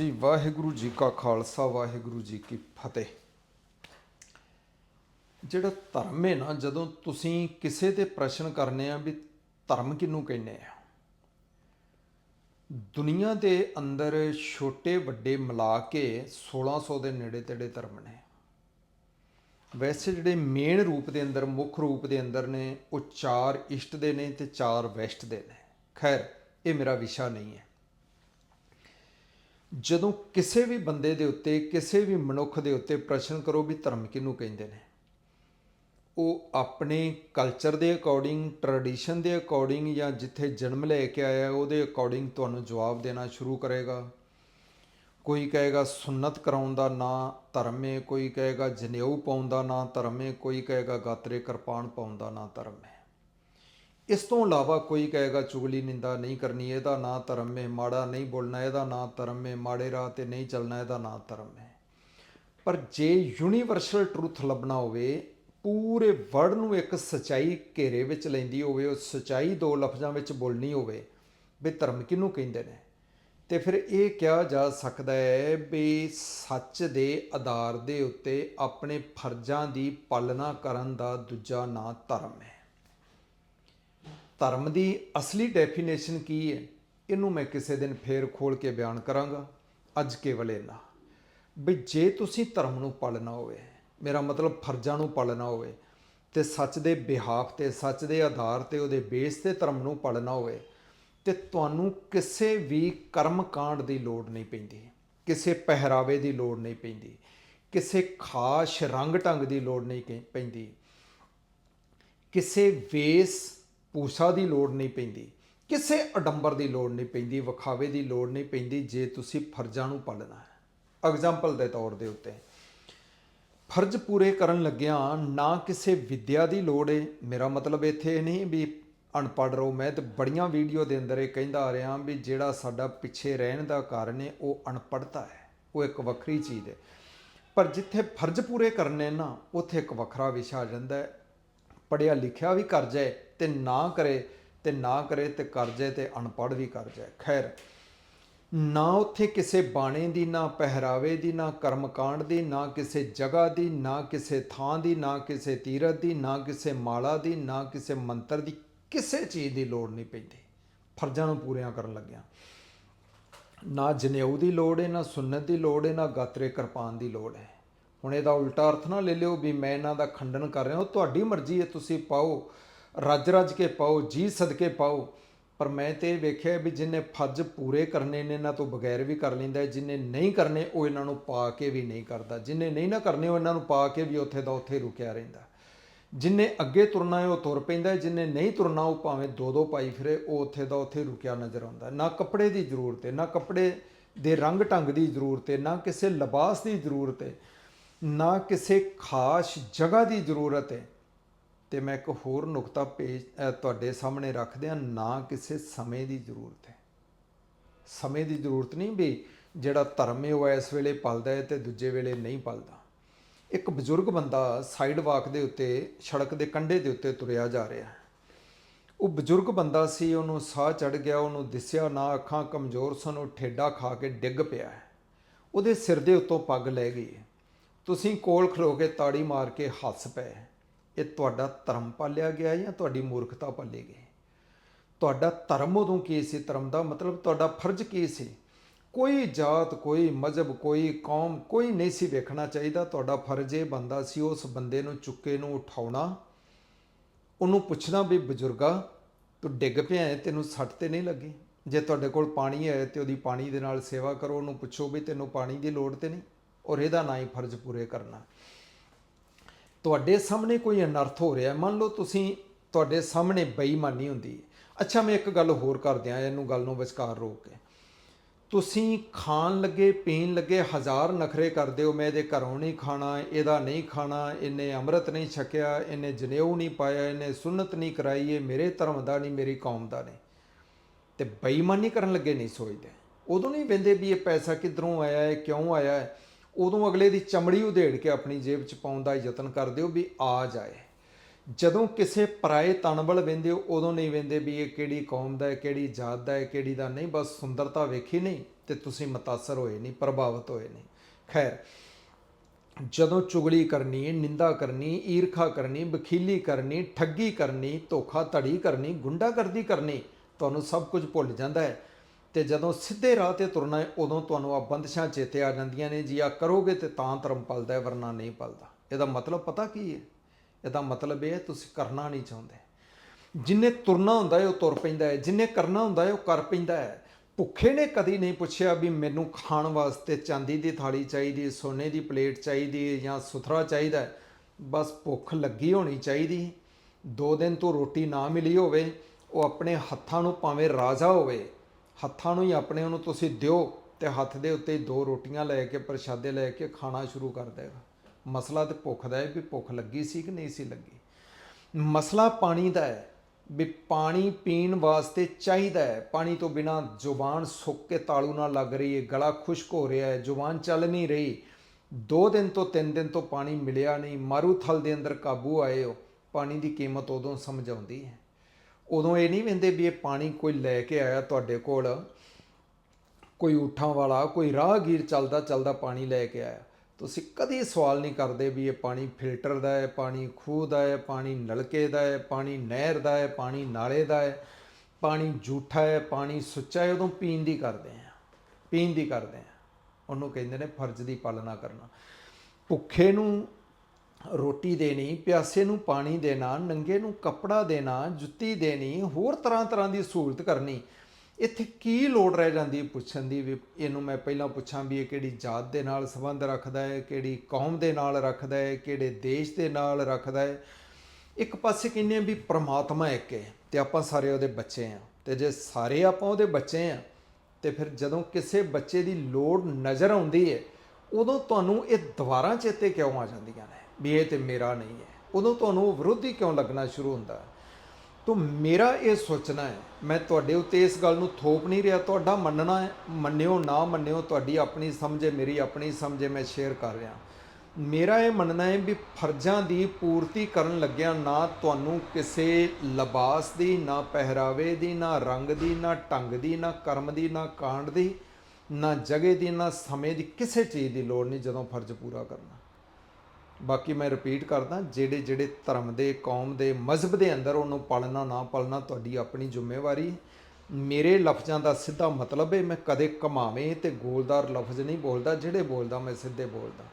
ਜੀ ਵਾਹਿਗੁਰੂ ਜੀ ਕਾ ਖਾਲਸਾ, ਵਾਹਿਗੁਰੂ ਜੀ ਕੀ ਫਤਿਹ। ਜਿਹੜਾ ਧਰਮ ਹੈ ਨਾ, ਜਦੋਂ ਤੁਸੀਂ ਕਿਸੇ ਤੇ ਪ੍ਰਸ਼ਨ ਕਰਨੇ ਆ ਵੀ ਧਰਮ ਕਿਹਨੂੰ ਕਹਿੰਦੇ ਆ, ਦੁਨੀਆ ਦੇ ਅੰਦਰ ਛੋਟੇ ਵੱਡੇ ਮਿਲਾ ਕੇ 1600 ਦੇ ਨੇੜੇ ਤੇੜੇ ਧਰਮ ਨੇ। ਵੈਸੇ ਜਿਹੜੇ ਮੇਨ ਰੂਪ ਦੇ ਅੰਦਰ, ਮੁੱਖ ਰੂਪ ਦੇ ਅੰਦਰ ਨੇ, ਉਹ ਚਾਰ ਇਸ਼ਟ ਦੇ ਨੇ ਤੇ ਚਾਰ ਵੈਸਟ ਦੇ ਨੇ। ਖੈਰ, ਇਹ ਮੇਰਾ ਵਿਸ਼ਾ ਨਹੀਂ ਹੈ। ਜਦੋਂ ਕਿਸੇ ਵੀ ਬੰਦੇ ਦੇ ਉੱਤੇ, ਕਿਸੇ ਵੀ ਮਨੁੱਖ ਦੇ ਉੱਤੇ ਪ੍ਰਸ਼ਨ ਕਰੋ ਵੀ ਧਰਮ ਕਿਹਨੂੰ ਕਹਿੰਦੇ ਨੇ। ਉਹ ਆਪਣੇ ਕਲਚਰ ਦੇ ਅਕੋਰਡਿੰਗ ਟ੍ਰੈਡੀਸ਼ਨ ਦੇ ਅਕੋਰਡਿੰਗ ਜਾਂ ਜਿੱਥੇ ਜਨਮ ਲੈ ਕੇ ਆਇਆ, ਉਹਦੇ ਅਕੋਰਡਿੰਗ ਤੁਹਾਨੂੰ ਜਵਾਬ ਦੇਣਾ ਸ਼ੁਰੂ ਕਰੇਗਾ। ਕੋਈ ਕਹੇਗਾ ਸੁਨਨਤ ਕਰਾਉਣ ਦਾ ਨਾਂ ਧਰਮ ਹੈ ਕੋਈ ਕਹੇਗਾ, ਜਨੇਊ ਪਾਉਣ ਦਾ ਨਾਂ ਧਰਮ ਹੈ ਕੋਈ ਕਹੇਗਾ, ਗਾਤਰੇ ਕਿਰਪਾਨ ਪਾਉਣ ਦਾ ਨਾਂ ਧਰਮ ਹੈ ਇਸ ਤੋਂ ਇਲਾਵਾ ਕੋਈ ਕਹੇਗਾ, ਚੁਗਲੀ ਨਿੰਦਾ ਨਹੀਂ ਕਰਨੀ, ਇਹਦਾ ਨਾਂ ਧਰਮ ਹੈ, ਮਾੜਾ ਨਹੀਂ ਬੋਲਣਾ, ਇਹਦਾ ਨਾਂ ਧਰਮ ਹੈ, ਮਾੜੇ ਰਾਹ ਤੇ ਨਹੀਂ ਚੱਲਣਾ, ਇਹਦਾ ਨਾਂ ਧਰਮ ਹੈ। ਪਰ ਜੇ ਯੂਨੀਵਰਸਲ ਟਰੂਥ ਲੱਭਣਾ ਹੋਵੇ, ਪੂਰੇ ਵਰਡ ਨੂੰ ਇੱਕ ਸਚਾਈ ਘੇਰੇ ਵਿੱਚ ਲੈਂਦੀ ਹੋਵੇ, ਉਹ ਸਚਾਈ ਦੋ ਲਫ਼ਜ਼ਾਂ ਵਿੱਚ ਬੋਲਣੀ ਹੋਵੇ, ਵੀ ਧਰਮ ਕਿਹਨੂੰ ਕਹਿੰਦੇ ਨੇ? ਤੇ ਫਿਰ ਇਹ ਕਿਹਾ ਜਾ ਸਕਦਾ ਹੈ ਵੀ ਸੱਚ ਦੇ ਆਧਾਰ ਦੇ ਉੱਤੇ ਆਪਣੇ ਫਰਜ਼ਾਂ ਦੀ ਪਾਲਣਾ ਕਰਨ ਦਾ ਦੂਜਾ ਨਾਂ ਧਰਮ ਹੈ। ਧਰਮ ਦੀ ਅਸਲੀ ਡੈਫੀਨੇਸ਼ਨ ਕੀ ਹੈ? ਇਹਨੂੰ ਮੈਂ ਕਿਸੇ ਦਿਨ ਫੇਰ ਖੋਲ ਕੇ ਬਿਆਨ ਕਰਾਂਗਾ। ਅੱਜ ਕੇਵਲ ਇੰਨਾ। ਵੀ ਜੇ ਤੁਸੀਂ ਧਰਮ ਨੂੰ ਪਾਲਣਾ ਹੋਵੇ, ਮੇਰਾ ਮਤਲਬ ਫਰਜ਼ਾਂ ਨੂੰ ਪਾਲਣਾ ਹੋਵੇ ਤੇ ਸੱਚ ਦੇ ਬਿਹਾਫ ਤੇ ਸੱਚ ਦੇ ਆਧਾਰ ਤੇ ਉਹਦੇ ਬੇਸ ਤੇ ਧਰਮ ਨੂੰ ਪਾਲਣਾ ਹੋਵੇ, ਤੇ ਤੁਹਾਨੂੰ ਕਿਸੇ ਵੀ ਕਰਮ ਕਾਂਡ ਦੀ ਲੋੜ ਨਹੀਂ ਪੈਂਦੀ। ਕਿਸੇ ਪਹਿਰਾਵੇ ਦੀ ਲੋੜ ਨਹੀਂ ਪੈਂਦੀ। ਕਿਸੇ ਖਾਸ ਰੰਗ ਢੰਗ ਦੀ ਲੋੜ ਨਹੀਂ ਪੈਂਦੀ। ਕਿਸੇ ਵੇਸ ਪੂਸਾ ਦੀ ਲੋੜ ਨਹੀਂ ਪੈਂਦੀ, ਕਿਸੇ ਅਡੰਬਰ ਦੀ ਲੋੜ ਨਹੀਂ ਪੈਂਦੀ, ਵਿਖਾਵੇ ਦੀ ਲੋੜ ਨਹੀਂ ਪੈਂਦੀ ਜੇ ਤੁਸੀਂ ਫਰਜ਼ਾਂ ਨੂੰ ਪਾਲਣਾ ਹੈ। ਐਗਜ਼ਾਮਪਲ ਦੇ ਤੌਰ ਦੇ ਉੱਤੇ, ਫਰਜ਼ ਪੂਰੇ ਕਰਨ ਲੱਗਿਆਂ ਨਾ ਕਿਸੇ ਵਿਦਿਆ ਦੀ ਲੋੜ ਹੈ ਮੇਰਾ ਮਤਲਬ ਇੱਥੇ ਇਹ ਨਹੀਂ ਵੀ ਅਨਪੜ੍ਹ ਰਹੋ। ਮੈਂ ਤੇ ਬੜੀਆਂ ਵੀਡੀਓ ਦੇ ਅੰਦਰ ਇਹ ਕਹਿੰਦਾ ਆ ਰਿਹਾ ਵੀ ਜਿਹੜਾ ਸਾਡਾ ਪਿੱਛੇ ਰਹਿਣ ਦਾ ਕਾਰਨ ਹੈ ਉਹ ਅਨਪੜ੍ਹਤਾ ਹੈ। ਉਹ ਇੱਕ ਵੱਖਰੀ ਚੀਜ਼ ਹੈ ਪਰ ਜਿੱਥੇ ਫਰਜ਼ ਪੂਰੇ ਕਰਨੇ ਨਾ, ਉੱਥੇ ਇੱਕ ਵੱਖਰਾ ਵਿਸ਼ਾ ਆ ਜਾਂਦਾ ਹੈ। ਪੜਿਆ ਲਿਖਿਆ ਵੀ ਕਰ ਜਾਏ ਤੇ ਨਾ ਕਰੇ, ਤੇ ਨਾ ਕਰੇ ਤੇ ਕਰ ਜਾਏ ਤੇ ਅਨਪੜ੍ਹ ਵੀ ਕਰ ਜਾਏ। ਖੈਰ, ਨਾ ਉੱਥੇ ਕਿਸੇ ਬਾਣੇ ਦੀ, ਨਾ ਪਹਿਰਾਵੇ ਦੀ, ਨਾ ਕਰਮਕਾਂਡ ਦੀ, ਨਾ ਕਿਸੇ ਜਗ੍ਹਾ ਦੀ, ਨਾ ਕਿਸੇ ਥਾਂ ਦੀ, ਨਾ ਕਿਸੇ ਤੀਰਥ ਦੀ, ਨਾ ਕਿਸੇ ਮਾਲਾ ਦੀ, ਨਾ ਕਿਸੇ ਮੰਤਰ ਦੀ ਕਿਸੇ ਚੀਜ਼ ਦੀ ਲੋੜ ਨਹੀਂ ਪੈਂਦੀ। ਫਰਜ਼ਾਂ ਨੂੰ ਪੂਰੀਆਂ ਕਰਨ ਲੱਗਿਆ। ਨਾ ਜਨੇਊ ਦੀ ਲੋੜ ਹੈ ਨਾ ਸੁਨਨਤ ਦੀ ਲੋੜ ਹੈ ਨਾ ਗਾਤਰੇ ਕਿਰਪਾਨ ਦੀ ਲੋੜ ਹੈ ਹੁਣ ਇਹਦਾ ਉਲਟਾ ਅਰਥ ਨਾ ਲੈ ਲਿਓ ਵੀ ਮੈਂ ਇਹਨਾਂ ਦਾ ਖੰਡਨ ਕਰ ਰਿਹਾ ਹਾਂ। ਤੁਹਾਡੀ ਮਰਜ਼ੀ ਹੈ, ਤੁਸੀਂ ਪਾਓ, ਰੱਜ ਰੱਜ ਕੇ ਪਾਓ, ਜੀ ਸਦਕੇ ਪਾਓ। ਪਰ ਮੈਂ ਤੇ ਇਹ ਵੇਖਿਆ ਵੀ ਜਿਨੇ ਫਰਜ਼ ਪੂਰੇ ਕਰਨੇ ਨੇ, ਇਹਨਾਂ ਤੋਂ ਬਗੈਰ ਵੀ ਕਰ ਲੈਂਦਾ ਹੈ। ਜਿਨੇ ਨਹੀਂ ਕਰਨੇ, ਉਹ ਇਹਨਾਂ ਨੂੰ ਪਾ ਕੇ ਵੀ ਨਹੀਂ ਕਰਦਾ। ਜਿਨੇ ਨਹੀਂ ਨਾ ਕਰਨੇ, ਉਹ ਇਹਨਾਂ ਨੂੰ ਪਾ ਕੇ ਵੀ ਉੱਥੇ ਦਾ ਉੱਥੇ ਰੁਕਿਆ ਰਹਿੰਦਾ। ਜਿਨੇ ਅੱਗੇ ਤੁਰਨਾ ਹੈ, ਉਹ ਤੁਰ ਪੈਂਦਾ ਹੈ। ਜਿਨੇ ਨਹੀਂ ਤੁਰਨਾ, ਉਹ ਭਾਵੇਂ ਦੋ ਦੋ ਪਾਈ ਫਿਰੇ, ਉਹ ਉੱਥੇ ਦਾ ਉੱਥੇ ਰੁਕਿਆ ਨਜ਼ਰ ਆਉਂਦਾ ਨਾ ਕੱਪੜੇ ਦੀ ਜ਼ਰੂਰਤ ਹੈ, ਨਾ ਕੱਪੜੇ ਦੇ ਰੰਗ ਢੰਗ ਦੀ ਜ਼ਰੂਰਤ ਹੈ, ਨਾ ਕਿਸੇ ਲਿਬਾਸ ਦੀ ਜ਼ਰੂਰਤ ਹੈ। ਨਾ ਕਿਸੇ ਖਾਸ ਜਗ੍ਹਾ ਦੀ ਜ਼ਰੂਰਤ ਹੈ। ਤੇ ਮੈਂ ਇੱਕ ਹੋਰ ਨੁਕਤਾ ਪੇਜ ਤੁਹਾਡੇ ਸਾਹਮਣੇ ਰੱਖਦਿਆਂ, ਨਾ ਕਿਸੇ ਸਮੇਂ ਦੀ ਜ਼ਰੂਰਤ ਹੈ। ਸਮੇਂ ਦੀ ਜ਼ਰੂਰਤ ਨਹੀਂ ਵੀ ਜਿਹੜਾ ਧਰਮ ਹੈ ਉਹ ਇਸ ਵੇਲੇ ਪਲਦਾ ਹੈ ਤੇ ਦੂਜੇ ਵੇਲੇ ਨਹੀਂ ਪਲਦਾ। ਇੱਕ ਬਜ਼ੁਰਗ ਬੰਦਾ ਸਾਈਡ ਵਾਕ ਦੇ ਉੱਤੇ, ਸੜਕ ਦੇ ਕੰਢੇ ਦੇ ਉੱਤੇ ਤੁਰਿਆ ਜਾ ਰਿਹਾ ਹੈ। ਉਹ ਬਜ਼ੁਰਗ ਬੰਦਾ ਸੀ, ਉਹਨੂੰ ਸਾਹ ਚੜ ਗਿਆ, ਉਹਨੂੰ ਦਿਸਿਆ, ਨਾ ਅੱਖਾਂ ਕਮਜ਼ੋਰ ਸਨ, ਉਹ ਠੇਡਾ ਖਾ ਕੇ ਡਿੱਗ ਪਿਆ ਉਹਦੇ ਸਿਰ ਦੇ ਉੱਤੋਂ ਪੱਗ ਲੈ ਗਈ ਹੈ। ਤੁਸੀਂ ਕੋਲ ਖਲੋ ਕੇ ਤਾੜੀ ਮਾਰ ਕੇ ਹੱਸ ਪਏ। ਇਹ ਤੁਹਾਡਾ ਧਰਮ ਪਾਲਿਆ ਗਿਆ ਜਾਂ ਤੁਹਾਡੀ ਮੂਰਖਤਾ ਪਾਲੀ ਗਈ? ਤੁਹਾਡਾ ਧਰਮ ਉਦੋਂ ਕੀ ਸੀ? ਧਰਮ ਦਾ ਮਤਲਬ ਤੁਹਾਡਾ ਫਰਜ਼ ਕੀ ਸੀ? ਕੋਈ ਜਾਤ, ਕੋਈ ਮਜ਼ਹਬ, ਕੋਈ ਕੌਮ, ਕੋਈ ਨਹੀਂ ਸੀ ਵੇਖਣਾ ਚਾਹੀਦਾ। ਤੁਹਾਡਾ ਫਰਜ਼ ਇਹ ਬੰਦਾ ਸੀ ਉਸ ਬੰਦੇ ਨੂੰ ਚੁੱਕੇ ਨੂੰ ਉਠਾਉਣਾ। ਉਹਨੂੰ ਪੁੱਛਣਾ ਵੀ, ਬਜ਼ੁਰਗਾ, ਤੂੰ ਡਿੱਗ ਪਿਆ ਹੈ ਤੈਨੂੰ ਸੱਟ ਤੇ ਨਹੀਂ ਲੱਗੀ? ਜੇ ਤੁਹਾਡੇ ਕੋਲ ਪਾਣੀ ਹੈ ਤੇ ਉਹਦੀ ਪਾਣੀ ਦੇ ਨਾਲ ਸੇਵਾ ਕਰੋ। ਉਹਨੂੰ ਪੁੱਛੋ ਵੀ, ਤੈਨੂੰ ਪਾਣੀ ਦੀ ਲੋੜ ਤੇ ਨਹੀਂ? ਔਰ ਇਹਦਾ ਨਾ ਹੀ ਫਰਜ਼ ਪੂਰੇ ਕਰਨਾ। ਤੁਹਾਡੇ ਸਾਹਮਣੇ ਕੋਈ ਅਨਰਥ ਹੋ ਰਿਹਾ, ਮੰਨ ਲਓ ਤੁਸੀਂ ਤੁਹਾਡੇ ਸਾਹਮਣੇ ਬੇਈਮਾਨੀ ਹੁੰਦੀ ਹੈ। ਅੱਛਾ, ਮੈਂ ਇੱਕ ਗੱਲ ਹੋਰ ਕਰ ਦਿਆਂ, ਇਹਨੂੰ ਗੱਲ ਨੂੰ ਵਿਚਕਾਰ ਰੋਕ ਕੇ। ਤੁਸੀਂ ਖਾਣ ਲੱਗੇ, ਪੀਣ ਲੱਗੇ ਹਜ਼ਾਰ ਨਖਰੇ ਕਰਦੇ ਹੋ, ਮੈਂ ਇਹਦੇ ਘਰੋਂ ਨਹੀਂ ਖਾਣਾ, ਇਹਦਾ ਨਹੀਂ ਖਾਣਾ, ਇਹਨੇ ਅੰਮ੍ਰਿਤ ਨਹੀਂ ਛਕਿਆ, ਇਹਨੇ ਜਨੇਊ ਨਹੀਂ ਪਾਇਆ, ਇਹਨੇ ਸੁਨਤ ਨਹੀਂ ਕਰਾਈ, ਇਹ ਮੇਰੇ ਧਰਮ ਦਾ ਨਹੀਂ, ਮੇਰੀ ਕੌਮ ਦਾ ਨਹੀਂ। ਤੇ ਬੇਈਮਾਨੀ ਕਰਨ ਲੱਗੇ ਨਹੀਂ ਸੋਚਦੇ। ਉਦੋਂ ਨਹੀਂ ਵੰਦੇ ਵੀ ਇਹ ਪੈਸਾ ਕਿੱਧਰੋਂ ਆਇਆ ਹੈ, ਕਿਉਂ ਆਇਆ ਹੈ? ਉਦੋਂ ਅਗਲੇ ਦੀ ਚਮੜੀ ਉਧੇੜ ਕੇ ਆਪਣੀ ਜੇਬ 'ਚ ਪਾਉਣ ਦਾ ਯਤਨ ਕਰਦੇ ਹੋ ਵੀ ਆ ਜਾਏ। ਜਦੋਂ ਕਿਸੇ ਪਰਾਏ ਤਣ ਵੱਲ ਵੰਦੇ ਹੋ, ਉਦੋਂ ਨਹੀਂ ਵੰਦੇ ਵੀ ਇਹ ਕਿਹੜੀ ਕੌਮ ਦਾ ਹੈ, ਕਿਹੜੀ ਜਾਤ ਦਾ ਹੈ, ਕਿਹੜੀ ਦਾ ਨਹੀਂ, ਬਸ ਸੁੰਦਰਤਾ ਵੇਖੀ ਨਹੀਂ ਤੇ ਤੁਸੀਂ ਮਤਾਸਰ ਹੋਏ ਨਹੀਂ, ਪ੍ਰਭਾਵਿਤ ਹੋਏ ਨਹੀਂ। ਖੈਰ, ਜਦੋਂ ਚੁਗਲੀ ਕਰਨੀ, ਨਿੰਦਾ ਕਰਨੀ, ਈਰਖਾ ਕਰਨੀ ਬਖੀਲੀ ਕਰਨੀ, ਠੱਗੀ ਕਰਨੀ ਧੋਖਾ ਧੜੀ ਕਰਨੀ, ਗੁੰਡਾਗਰਦੀ ਕਰਨੀ, ਤੁਹਾਨੂੰ ਸਭ ਕੁਝ ਭੁੱਲ ਜਾਂਦਾ ਹੈ। ਤੇ ਜਦੋਂ ਸਿੱਧੇ ਰਾਹ ਤੇ ਤੁਰਨਾ ਹੈ, ਉਦੋਂ ਤੁਹਾਨੂੰ ਆ ਬੰਦਸ਼ਾਂ ਚੇਤੇ ਆ ਜਾਂਦੀਆਂ ਨੇ, ਜੀ ਆ ਕਰੋਗੇ ਤੇ ਤਾਂ ਧਰਮ ਪਲਦਾ ਹੈ, ਵਰਨਾ ਨਹੀਂ ਪਲਦਾ। ਇਹਦਾ ਮਤਲਬ ਪਤਾ ਕੀ ਹੈ? ਇਹਦਾ ਮਤਲਬ ਇਹ ਹੈ, ਤੁਸੀਂ ਕਰਨਾ ਨਹੀਂ ਚਾਹੁੰਦੇ। ਜਿੰਨੇ ਤੁਰਨਾ ਹੁੰਦਾ ਹੈ, ਉਹ ਤੁਰ ਪੈਂਦਾ ਹੈ। ਜਿੰਨੇ ਕਰਨਾ ਹੁੰਦਾ ਹੈ, ਉਹ ਕਰ ਪੈਂਦਾ ਹੈ। ਭੁੱਖੇ ਨੇ ਕਦੀ ਨਹੀਂ ਪੁੱਛਿਆ ਵੀ ਮੈਨੂੰ ਖਾਣ ਵਾਸਤੇ ਚਾਂਦੀ ਦੀ ਥਾਲੀ ਚਾਹੀਦੀ ਹੈ ਸੋਨੇ ਦੀ ਪਲੇਟ ਚਾਹੀਦੀ ਹੈ ਜਾਂ ਸੁਥਰਾ ਚਾਹੀਦਾ ਹੈ। ਬਸ ਭੁੱਖ ਲੱਗੀ ਹੋਣੀ ਚਾਹੀਦੀ। ਦੋ ਦਿਨ ਤੋਂ ਰੋਟੀ ਨਾ ਮਿਲੀ ਹੋਵੇ, ਉਹ ਆਪਣੇ ਹੱਥਾਂ ਨੂੰ ਭਾਵੇਂ ਰਾਜਾ ਹੋਵੇ ਹੱਥਾਂ ਨੂੰ ਹੀ ਆਪਣੇ ਉਹਨੂੰ ਤੁਸੀਂ ਦਿਓ ਤੇ ਹੱਥ ਦੇ ਉੱਤੇ ਦੋ ਰੋਟੀਆਂ ਲੈ ਕੇ, ਪ੍ਰਸ਼ਾਦੇ ਲੈ ਕੇ ਖਾਣਾ ਸ਼ੁਰੂ ਕਰ ਦੇਗਾ। ਮਸਲਾ ਤੇ ਭੁੱਖ ਦਾ ਹੈ ਵੀ ਭੁੱਖ ਲੱਗੀ ਸੀ ਕਿ ਨਹੀਂ ਸੀ ਲੱਗੀ। ਮਸਲਾ ਪਾਣੀ ਦਾ ਹੈ ਵੀ ਪਾਣੀ ਪੀਣ ਵਾਸਤੇ ਚਾਹੀਦਾ ਹੈ। ਪਾਣੀ ਤੋਂ ਬਿਨਾ ਜ਼ੁਬਾਨ ਸੁੱਕ ਕੇ ਤਾਲੂ ਨਾਲ ਲੱਗ ਰਹੀ ਹੈ, ਗਲਾ ਖੁਸ਼ਕ ਹੋ ਰਿਹਾ ਹੈ, ਜ਼ੁਬਾਨ ਚੱਲ ਨਹੀਂ ਰਹੀ। ਦੋ ਦਿਨ ਤੋਂ ਤਿੰਨ ਦਿਨ ਤੋਂ ਪਾਣੀ ਮਿਲਿਆ ਨਹੀਂ। ਮਾਰੂ ਥਲ ਦੇ ਅੰਦਰ ਕਾਬੂ ਆਏ ਹੋ। ਪਾਣੀ ਦੀ ਕੀਮਤ ਉਦੋਂ ਸਮਝ ਆਉਂਦੀ ਹੈ। ਉਦੋਂ ਇਹ ਨਹੀਂ ਵੰਦੇ ਵੀ ਇਹ ਪਾਣੀ ਕੋਈ ਲੈ ਕੇ ਆਇਆ ਤੁਹਾਡੇ ਕੋਲ। ਕੋਈ ਊਠਾਂ ਵਾਲਾ, ਕੋਈ ਰਾਹਗੀਰ ਚੱਲਦਾ ਚੱਲਦਾ ਪਾਣੀ ਲੈ ਕੇ ਆਇਆ। ਤੁਸੀਂ ਕਦੀ ਸਵਾਲ ਨਹੀਂ ਕਰਦੇ ਵੀ ਇਹ ਪਾਣੀ ਫਿਲਟਰ ਦਾ ਹੈ, ਪਾਣੀ ਖੂਹ ਦਾ ਹੈ, ਪਾਣੀ ਨਲਕੇ ਦਾ ਹੈ, ਪਾਣੀ ਨਹਿਰ ਦਾ ਹੈ, ਪਾਣੀ ਨਾਲੇ ਦਾ ਹੈ, ਪਾਣੀ ਝੂਠਾ ਹੈ, ਪਾਣੀ ਸੁੱਚਾ ਹੈ, ਉਦੋਂ ਪੀਣ ਦੀ ਕਰਦੇ ਆ ਪੀਣ ਦੀ ਕਰਦੇ ਆ ਉਹਨੂੰ ਕਹਿੰਦੇ ਨੇ ਫਰਜ਼ ਦੀ ਪਾਲਣਾ ਕਰਨਾ। ਭੁੱਖੇ ਨੂੰ ਰੋਟੀ ਦੇਣੀ, ਪਿਆਸੇ ਨੂੰ ਪਾਣੀ ਦੇਣਾ, ਨੰਗੇ ਨੂੰ ਕੱਪੜਾ ਦੇਣਾ, ਜੁੱਤੀ ਦੇਣੀ, ਹੋਰ ਤਰ੍ਹਾਂ ਤਰ੍ਹਾਂ ਦੀ ਸਹੂਲਤ ਕਰਨੀ। ਇੱਥੇ ਕੀ ਲੋੜ ਰਹਿ ਜਾਂਦੀ ਹੈ ਪੁੱਛਣ ਦੀ? ਵੀ ਇਹਨੂੰ ਮੈਂ ਪਹਿਲਾਂ ਪੁੱਛਾਂ ਵੀ ਇਹ ਕਿਹੜੀ ਜਾਤ ਦੇ ਨਾਲ ਸੰਬੰਧ ਰੱਖਦਾ ਹੈ, ਕਿਹੜੀ ਕੌਮ ਦੇ ਨਾਲ ਰੱਖਦਾ ਹੈ, ਕਿਹੜੇ ਦੇਸ਼ ਦੇ ਨਾਲ ਰੱਖਦਾ ਹੈ? ਇੱਕ ਪਾਸੇ ਕਹਿੰਦੇ ਆ ਵੀ ਪ੍ਰਮਾਤਮਾ ਇੱਕ ਹੈ ਤੇ ਆਪਾਂ ਸਾਰੇ ਉਹਦੇ ਬੱਚੇ ਆ ਤੇ ਜੇ ਸਾਰੇ ਆਪਾਂ ਉਹਦੇ ਬੱਚੇ ਆ ਤੇ ਫਿਰ ਜਦੋਂ ਕਿਸੇ ਬੱਚੇ ਦੀ ਲੋੜ ਨਜ਼ਰ ਆਉਂਦੀ ਹੈ, ਉਦੋਂ ਤੁਹਾਨੂੰ ਇਹ ਦੁਬਾਰਾ ਚੇਤੇ ਕਿਉਂ ਆ ਜਾਂਦੀਆਂ ਨੇ? ਵੀ ਇਹ ਤੇ ਮੇਰਾ ਨਹੀਂ ਹੈ। ਉਦੋਂ ਤੁਹਾਨੂੰ ਵਿਰੋਧੀ ਕਿਉਂ ਲੱਗਣਾ ਸ਼ੁਰੂ ਹੁੰਦਾ ਹੈ? ਤੋ ਮੇਰਾ ਇਹ ਸੋਚਣਾ ਹੈ, ਮੈਂ ਤੁਹਾਡੇ ਉੱਤੇ ਇਸ ਗੱਲ ਨੂੰ ਥੋਪ ਨਹੀਂ ਰਿਹਾ, ਤੁਹਾਡਾ ਮੰਨਣਾ ਹੈ, ਮੰਨਿਓ ਨਾ ਮੰਨਿਓ, ਤੁਹਾਡੀ ਆਪਣੀ ਸਮਝ ਮੇਰੀ ਆਪਣੀ ਸਮਝੇ ਮੈਂ ਸ਼ੇਅਰ ਕਰ ਰਿਹਾ। ਮੇਰਾ ਇਹ ਮੰਨਣਾ ਹੈ ਵੀ ਫਰਜ਼ਾਂ ਦੀ ਪੂਰਤੀ ਕਰਨ ਲੱਗਿਆ ਨਾ ਤੁਹਾਨੂੰ ਕਿਸੇ ਲਿਬਾਸ ਦੀ, ਨਾ ਪਹਿਰਾਵੇ ਦੀ, ਨਾ ਰੰਗ ਦੀ, ਨਾ ਢੰਗ ਦੀ, ਨਾ ਕਰਮ ਦੀ, ਨਾ ਕਾਂਡ ਦੀ, ਨਾ ਜਗ੍ਹਾ ਦੀ, ਨਾ ਸਮੇਂ ਦੀ ਕਿਸੇ ਚੀਜ਼ ਦੀ ਲੋੜ ਨਹੀਂ ਜਦੋਂ ਫਰਜ਼ ਪੂਰਾ ਕਰਨਾ। ਬਾਕੀ ਮੈਂ ਰਿਪੀਟ ਕਰਦਾ, ਜਿਹੜੇ ਜਿਹੜੇ ਧਰਮ ਦੇ, ਕੌਮ ਦੇ, ਮਜ਼ਹਬ ਦੇ ਅੰਦਰ ਉਹਨੂੰ ਪਾਲਣਾ, ਨਾ ਪਾਲਣਾ ਤੁਹਾਡੀ ਆਪਣੀ ਜ਼ਿੰਮੇਵਾਰੀ। ਮੇਰੇ ਲਫ਼ਜ਼ਾਂ ਦਾ ਸਿੱਧਾ ਮਤਲਬ ਹੈ ਮੈਂ ਕਦੇ ਕਮਾਵੇਂ ਤੇ ਗੋਲਦਾਰ ਲਫ਼ਜ਼ ਨਹੀਂ ਬੋਲਦਾ, ਜਿਹੜੇ ਬੋਲਦਾ ਮੈਂ ਸਿੱਧੇ ਬੋਲਦਾ।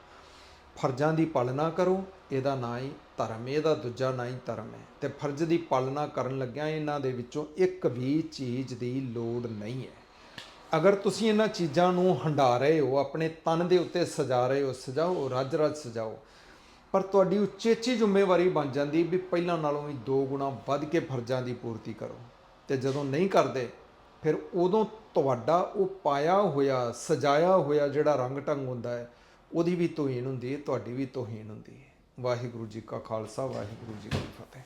ਫਰਜ਼ਾਂ ਦੀ ਪਾਲਣਾ ਕਰੋ, ਇਹਦਾ ਨਾਂ ਹੀ ਧਰਮ ਇਹਦਾ ਦੂਜਾ ਨਾਂ ਹੀ ਧਰਮ ਹੈ। ਤੇ ਫਰਜ਼ ਦੀ ਪਾਲਣਾ ਕਰਨ ਲੱਗਿਆਂ ਇਹਨਾਂ ਦੇ ਵਿੱਚੋਂ ਇੱਕ ਵੀ ਚੀਜ਼ ਦੀ ਲੋੜ ਨਹੀਂ ਹੈ। ਅਗਰ ਤੁਸੀਂ ਇਹਨਾਂ ਚੀਜ਼ਾਂ ਨੂੰ ਹੰਡਾ ਰਹੇ ਹੋ, ਆਪਣੇ ਤਨ ਦੇ ਉੱਤੇ ਸਜਾ ਰਹੇ ਹੋ, ਸਜਾਓ ਰੱਜ ਰੱਜ ਸਜਾਓ ਪਰ ਤੁਹਾਡੀ ਉਚੇਚੀ ਜ਼ਿੰਮੇਵਾਰੀ ਬਣ ਜਾਂਦੀ ਵੀ ਪਹਿਲਾਂ ਨਾਲੋਂ ਵੀ ਦੋ ਗੁਣਾ ਵੱਧ ਕੇ ਫਰਜ਼ਾਂ ਦੀ ਪੂਰਤੀ ਕਰੋ। ਤੇ ਜਦੋਂ ਨਹੀਂ ਕਰਦੇ, ਫਿਰ ਉਦੋਂ ਤੁਹਾਡਾ ਉਹ ਪਾਇਆ ਹੋਇਆ, ਸਜਾਇਆ ਹੋਇਆ ਜਿਹੜਾ ਰੰਗ ਢੰਗ ਹੁੰਦਾ ਹੈ, ਉਹਦੀ ਵੀ ਤੋਹੀਨ ਹੁੰਦੀ ਹੈ, ਤੁਹਾਡੀ ਵੀ ਤੋਹੀਨ ਹੁੰਦੀ ਹੈ। ਵਾਹਿਗੁਰੂ ਜੀ ਕਾ ਖਾਲਸਾ, ਵਾਹਿਗੁਰੂ ਜੀ ਕੀ ਫਤਿਹ।